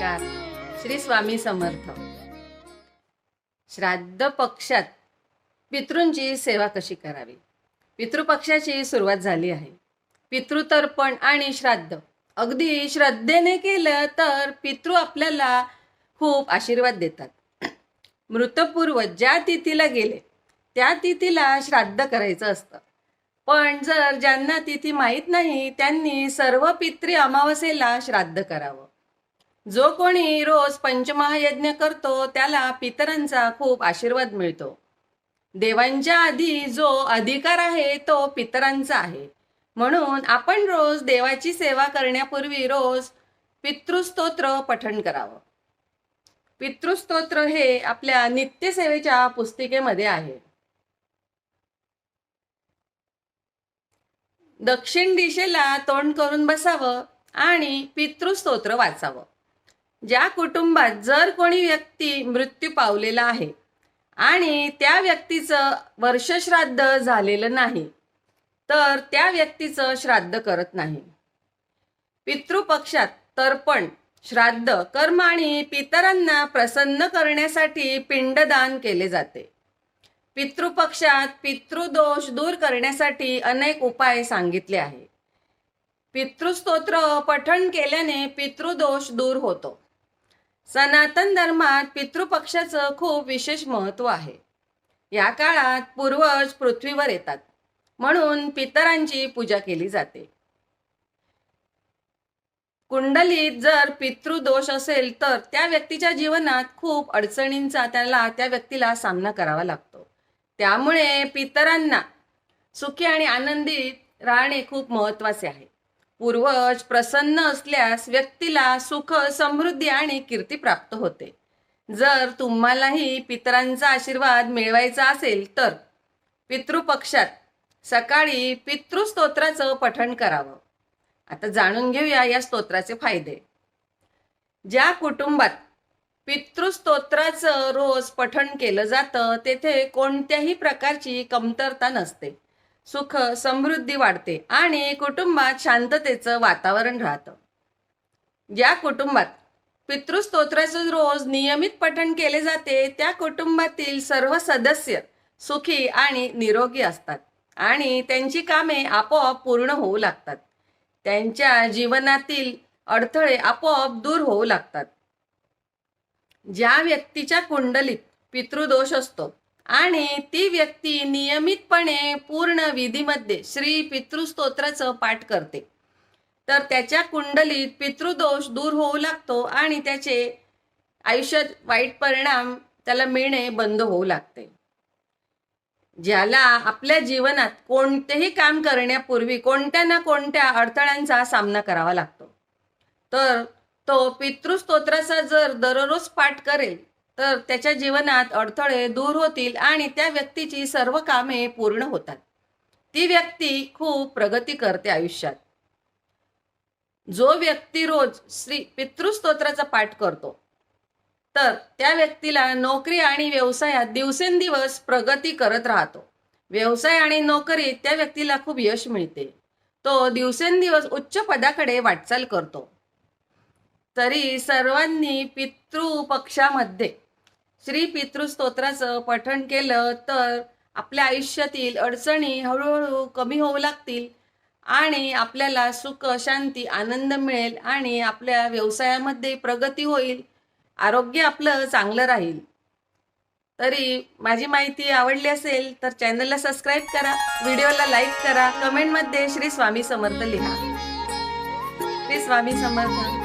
नमस्कार. श्री स्वामी समर्थ. श्राद्ध पक्षात पितृंची सेवा कशी करावी? पितृपक्षाची सुरुवात झाली आहे. पितृतर्पण आणि श्राद्ध. अगदी श्रद्धेने केलं तर पितृ आपल्याला खूप आशीर्वाद देतात. मृतपूर्व ज्या तिथीला गेले त्या तिथीला श्राद्ध करायचं असतं. पण जर ज्यांना तिथी माहीत नाही त्यांनी सर्व पितृ अमावस्येला श्राद्ध करावं. जो कोणी रोज पंचमहायज्ञ करतो त्याला पितरांचा खूप आशीर्वाद मिळतो. देवांच्या आधी जो अधिकार आहे तो पितरांचा आहे. म्हणून आपण रोज देवाची सेवा करण्यापूर्वी रोज पितृस्तोत्र पठण करावं. पितृस्तोत्र हे आपल्या नित्यसेवेच्या पुस्तिकेमध्ये आहे. दक्षिण दिशेला तोंड करून बसावं आणि पितृस्तोत्र वाचावं. ज्या कुटुंबात जर कोणी व्यक्ती मृत्यू पावलेला आहे आणि त्या व्यक्तीचं वर्षश्राद्ध झालेलं नाही तर त्या व्यक्तीचं श्राद्ध करत नाही. पितृपक्षात तर्पण श्राद्ध कर्म आणि पितरांना प्रसन्न करण्यासाठी पिंडदान केले जाते. पितृपक्षात पितृदोष दूर करण्यासाठी अनेक उपाय सांगितले आहे. पितृस्तोत्र पठण केल्याने पितृदोष दूर होतो. सनातन धर्मात पितृपक्षाचं खूप विशेष महत्त्व आहे. या काळात पूर्वज पृथ्वीवर येतात म्हणून पितरांची पूजा केली जाते. कुंडलीत जर पितृदोष असेल तर त्या व्यक्तीच्या जीवनात खूप अडचणींचा त्याला त्या व्यक्तीला सामना करावा लागतो. त्यामुळे पितरांना सुखी आणि आनंदित राहणे खूप महत्त्वाचे आहे. पूर्वज प्रसन्न असल्यास व्यक्तीला सुख समृद्धी आणि कीर्ती प्राप्त होते. जर तुम्हालाही पितरांचा आशीर्वाद मिळवायचा असेल तर पितृपक्षात सकाळी पितृस्तोत्राचं पठण करावं. आता जाणून घेऊया या स्तोत्राचे फायदे. ज्या कुटुंबात पितृस्तोत्राचं रोज पठण केलं जातं तेथे कोणत्याही प्रकारची कमतरता नसते. सुख समृद्धी वाढते आणि कुटुंबात शांततेचं वातावरण राहतं. ज्या कुटुंबात पितृस्तोत्राचं रोज नियमित पठण केले जाते त्या कुटुंबातील सर्व सदस्य सुखी आणि निरोगी असतात आणि त्यांची कामे आपोआप पूर्ण होऊ लागतात. त्यांच्या जीवनातील अडथळे आपोआप दूर होऊ लागतात. ज्या व्यक्तीच्या कुंडलीत पितृदोष असतो आणि ती व्यक्ती नियमितपणे पूर्ण विधीमध्ये श्री पितृस्तोत्राचं पाठ करते. तर त्याच्या कुंडलीत पितृदोष दूर होऊ लागतो आणि त्याचे आयुष्यात वाईट परिणाम त्याला मिळणे बंद होऊ लागते. ज्याला आपल्या जीवनात कोणतेही काम करण्यापूर्वी कोणत्या ना कोणत्या अडथळ्यांचा सामना करावा लागतो. तर तो पितृस्तोत्राचा जर दररोज पाठ करेल तर त्याच्या जीवनात अडथळे दूर होतील आणि त्या व्यक्तीची सर्व कामे पूर्ण होतात. ती व्यक्ती खूप प्रगती करते आयुष्यात. जो व्यक्ती रोज श्री पितृस्तोत्राचा पाठ करतो तर त्या व्यक्तीला नोकरी आणि व्यवसायात दिवसेंदिवस प्रगती करत राहतो. व्यवसाय आणि नोकरीत त्या व्यक्तीला खूप यश मिळते. तो दिवसेंदिवस उच्च पदाकडे वाटचाल करतो. तरी सर्वांनी पितृपक्षामध्ये श्री पितृस्तोत्राचं पठण केलं तर आपल्या आयुष्यातील अडचणी हळूहळू कमी होऊ लागतील आणि आपल्याला सुख शांती आनंद मिळेल आणि आपल्या व्यवसायामध्ये प्रगती होईल. आरोग्य आपलं चांगलं राहील. तरी माझी माहिती आवडली असेल तर चॅनलला सबस्क्राईब करा व्हिडिओला लाईक करा कमेंटमध्ये श्री स्वामी समर्थ लिहा. श्री स्वामी समर्थ.